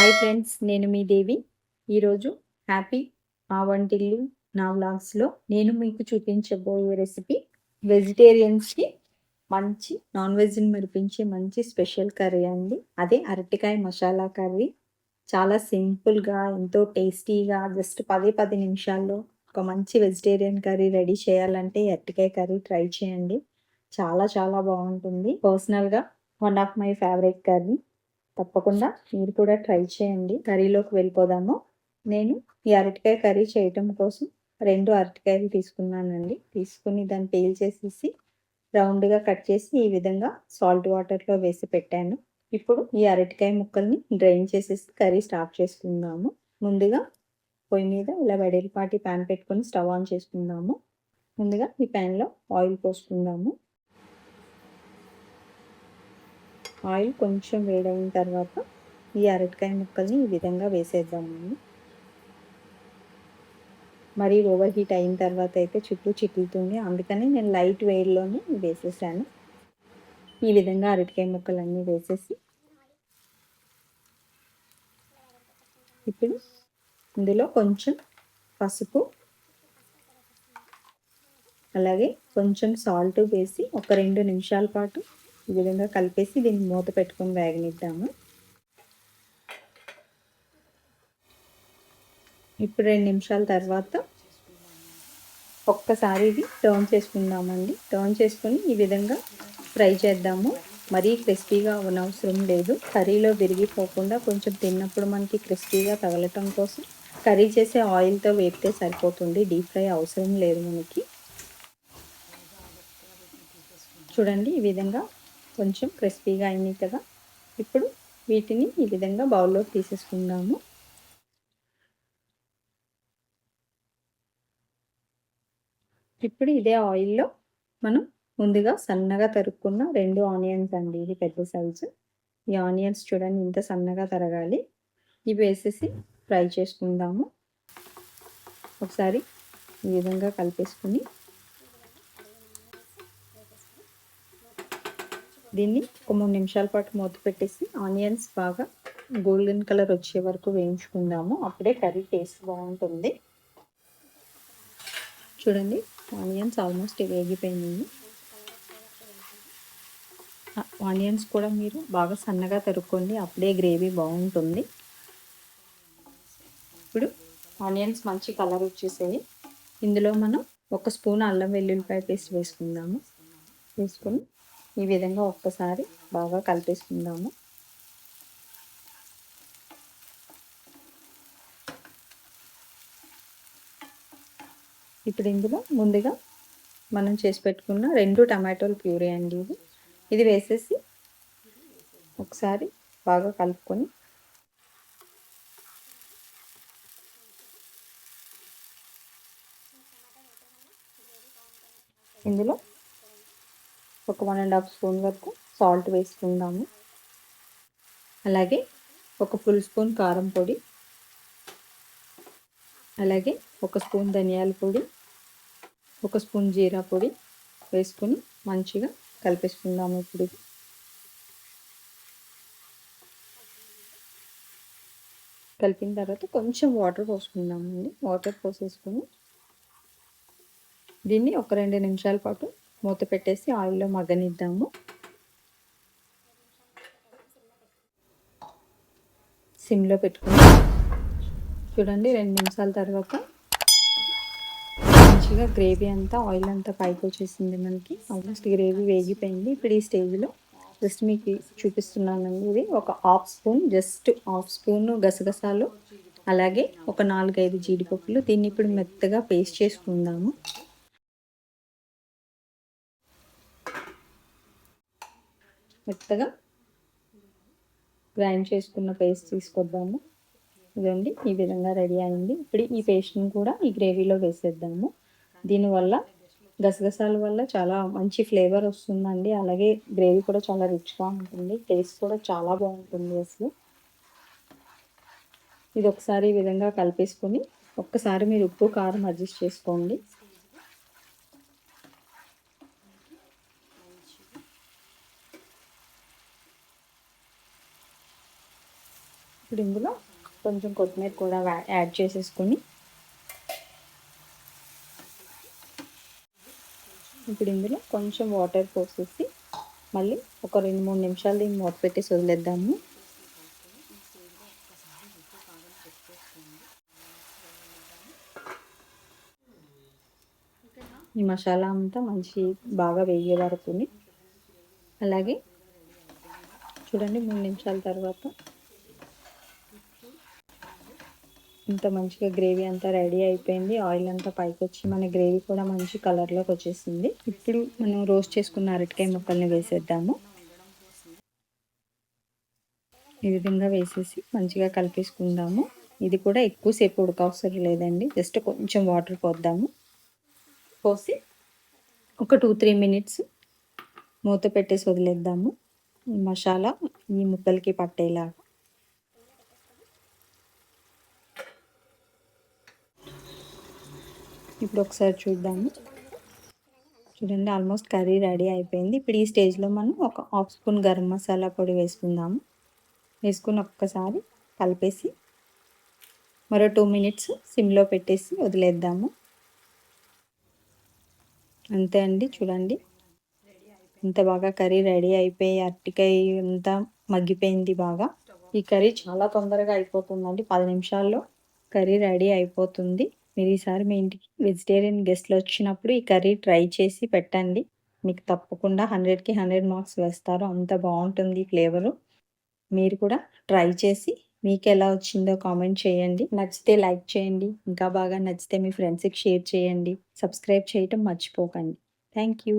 Hi friends నేను మీ దేవి. ఈరోజు happy మా వంటిల్లు నా వ్లాగ్స్లో నేను మీకు చూపించబోయే రెసిపీ వెజిటేరియన్స్కి మంచి నాన్ వెజ్ని మెరిపించే మంచి స్పెషల్ కర్రీ అండి. అదే అరటికాయ మసాలా కర్రీ చాలా సింపుల్గా ఎంతో టేస్టీగా జస్ట్ పది పది నిమిషాల్లో ఒక మంచి వెజిటేరియన్ కర్రీ రెడీ చేయాలంటే అరటికాయ కర్రీ ట్రై చేయండి. చాలా చాలా బాగుంటుంది. పర్సనల్గా one of my favourite curry తప్పకుండా మీరు కూడా ట్రై చేయండి. కర్రీలోకి వెళ్ళిపోదాము. నేను ఈ అరటికాయ కర్రీ చేయటం కోసం రెండు అరటికాయలు తీసుకున్నానండి. తీసుకుని దాన్ని పేల్ చేసేసి రౌండ్గా కట్ చేసి ఈ విధంగా సాల్ట్ వాటర్లో వేసి పెట్టాను. ఇప్పుడు ఈ అరటికాయ ముక్కల్ని డ్రైన్ చేసేసి కర్రీ స్టార్ట్ చేసుకుందాము. ముందుగా పొయ్యి మీద ఇలా వెడల్పాటి ప్యాన్ పెట్టుకొని స్టవ్ ఆన్ చేసుకుందాము. ముందుగా ఈ ప్యాన్లో ఆయిల్ పోసుకుందాము. ఆయిల్ కొంచెం వేడైన తర్వాత ఈ అరటికాయ ముక్కల్ని ఈ విధంగా వేసేద్దామండి మరి ఓవర్ హీట్ అయిన తర్వాత అయితే చుట్టూ చిక్కుతుంది అందుకని నేను లైట్ వేడిలోనే వేసేసాను. ఈ విధంగా అరటికాయ ముక్కలన్నీ వేసేసి ఇప్పుడు ఇందులో కొంచెం పసుపు అలాగే కొంచెం సాల్ట్ వేసి ఒక రెండు నిమిషాల పాటు ఈ విధంగా కలిపేసి దీన్ని మూత పెట్టుకొని వేగనిద్దాము. ఇప్పుడు రెండు నిమిషాల తర్వాత ఒక్కసారి ఇది టర్న్ చేసుకుందామండి. టర్న్ చేసుకొని ఈ విధంగా ఫ్రై చేద్దాము. మరీ క్రిస్పీగా అవనవసరం లేదు. కర్రీలో విరిగిపోకుండా కొంచెం తిన్నప్పుడు మనకి క్రిస్పీగా తగలటం కోసం కర్రీ చేసే ఆయిల్తో వేపితే సరిపోతుంది. డీప్ ఫ్రై అవసరం లేదు మనకి. చూడండి ఈ విధంగా కొంచెం క్రిస్పీగా అయినాయి కదా. ఇప్పుడు వీటిని ఈ విధంగా బౌల్లో తీసేసుకుందాము. ఇప్పుడు ఇదే ఆయిల్లో మనం ముందుగా సన్నగా తరుక్కున్న రెండు ఆనియన్స్ అండి ఇది పెద్ద సైజు. ఈ ఆనియన్స్ చూడండి ఇంత సన్నగా తరగాలి. ఇవి వేసేసి ఫ్రై చేసుకుందాము. ఒకసారి ఈ విధంగా కలిపేసుకుని దీన్ని ఒక మూడు నిమిషాల పాటు మూత పెట్టేసి ఆనియన్స్ బాగా గోల్డెన్ కలర్ వచ్చే వరకు వేయించుకుందాము. అప్పుడే కర్రీ టేస్ట్ బాగుంటుంది. చూడండి ఆనియన్స్ ఆల్మోస్ట్ వేగిపోయినాయి. ఆనియన్స్ కూడా మీరు బాగా సన్నగా తరుక్కోండి అప్పుడే గ్రేవీ బాగుంటుంది. ఇప్పుడు ఆనియన్స్ మంచి కలర్ వచ్చేసాయి. ఇందులో మనం ఒక స్పూన్ అల్లం వెల్లుల్లిపాయ పేస్ట్ వేసుకుందాము. వేసుకొని ఈ విధంగా ఒక్కసారి బాగా కలిపేసుకుందాము. ఇప్పుడు ఇందులో ముందుగా మనం చేసి పెట్టుకున్న రెండు టమాటోలు ప్యూరీ అండి ఇది. ఇది వేసేసి ఒకసారి బాగా కలుపుకొని ఇందులో ఒక వన్ అండ్ హాఫ్ స్పూన్ వరకు సాల్ట్ వేసుకుందాము. అలాగే ఒక ఫుల్ స్పూన్ కారం పొడి. అలాగే ఒక స్పూన్ ధనియాల పొడి. ఒక స్పూన్ జీరా పొడి వేసుకుని మంచిగా కలిపేసుకుందాము ఇప్పుడు. కలిపిన తర్వాత కొంచెం వాటర్ పోసుకుందామండి. వాటర్ పోసేసుకుని దీన్ని ఒక రెండు నిమిషాల పాటు మూత పెట్టేసి ఆయిల్లో మగ్గనిద్దాము. సిమ్లో పెట్టుకుని చూడండి రెండు నిమిషాల తర్వాత మంచిగా గ్రేవీ అంతా ఆయిల్ అంతా పైకి వచ్చేసింది మనకి. ఆల్మోస్ట్ గ్రేవీ వేగిపోయింది. ఇప్పుడు ఈ స్టేజ్లో జస్ట్ మీకు చూపిస్తున్నానండి ఇది ఒక half spoon just half spoon గసగసాలు అలాగే ఒక నాలుగైదు జీడిపప్పులు. దీన్ని ఇప్పుడు మెత్తగా పేస్ట్ చేసుకుందాము. మెత్తగా గ్రైండ్ చేసుకున్న పేస్ట్ తీసుకొద్దాము. ఇదండి ఈ విధంగా రెడీ అయింది. ఇప్పుడు ఈ పేస్ట్ని కూడా ఈ గ్రేవీలో వేసేద్దాము. దీనివల్ల గసగసాల వల్ల చాలా మంచి ఫ్లేవర్ వస్తుందండి. అలాగే గ్రేవీ కూడా చాలా రిచ్గా ఉంటుంది. టేస్ట్ కూడా చాలా బాగుంటుంది అసలు. ఇది ఒకసారి ఈ విధంగా కలిపేసుకొని ఒక్కసారి మీరు ఉప్పు కారం అడ్జస్ట్ చేసుకోండి. ఇప్పుడు ఇందులో కొంచెం కొత్తిమీర కూడా యాడ్ చేసేసుకొని ఇప్పుడు ఇందులో కొంచెం వాటర్ పోసేసి మళ్ళీ ఒక రెండు మూడు నిమిషాలు దీన్ని మూత పెట్టేసి వదిలేద్దాము. ఈ మసాలా అంతా మంచి బాగా వేగే వరకు అలాగే చూడండి మూడు నిమిషాల తర్వాత ఇంత మంచిగా గ్రేవీ అంతా రెడీ అయిపోయింది. ఆయిల్ అంతా పైకి వచ్చి మన గ్రేవీ కూడా మంచి కలర్లోకి వచ్చేసింది. ఇప్పుడు మనం రోస్ట్ చేసుకున్న అరటికాయ ముక్కల్ని వేసేద్దాము. ఈ విధంగా వేసేసి మంచిగా కలిపేసుకుందాము. ఇది కూడా ఎక్కువసేపు ఉడకవసరం లేదండి. జస్ట్ కొంచెం వాటర్ పోద్దాము. పోసి ఒక టూ త్రీ మినిట్స్ మూత పెట్టేసి వదిలేద్దాము. మసాలా ఈ ముక్కలకి పట్టేలాగా. ఇప్పుడు ఒకసారి చూద్దాము. చూడండి ఆల్మోస్ట్ కర్రీ రెడీ అయిపోయింది. ఇప్పుడు ఈ స్టేజ్లో మనం ఒక హాఫ్ స్పూన్ గరం మసాలా పొడి వేసుకుందాము. వేసుకుని ఒక్కసారి కలిపేసి మరో టూ మినిట్స్ సిమ్లో పెట్టేసి వదిలేద్దాము. అంతే అండి చూడండి. ఇంత బాగా కర్రీ రెడీ అయిపోయి అరటికాయ అంతా మగ్గిపోయింది బాగా. ఈ కర్రీ చాలా తొందరగా అయిపోతుందండి. పది నిమిషాల్లో కర్రీ రెడీ అయిపోతుంది. మీరు ఈసారి మీ ఇంటికి వెజిటేరియన్ గెస్ట్లు వచ్చినప్పుడు ఈ కర్రీ ట్రై చేసి పెట్టండి. మీకు తప్పకుండా హండ్రెడ్కి హండ్రెడ్ మార్క్స్ వేస్తారు. అంత బాగుంటుంది ఫ్లేవరు. మీరు కూడా ట్రై చేసి మీకు ఎలా వచ్చిందో కామెంట్ చేయండి. నచ్చితే లైక్ చేయండి. ఇంకా బాగా నచ్చితే మీ ఫ్రెండ్స్కి షేర్ చేయండి. సబ్స్క్రైబ్ చేయటం మర్చిపోకండి. Thank you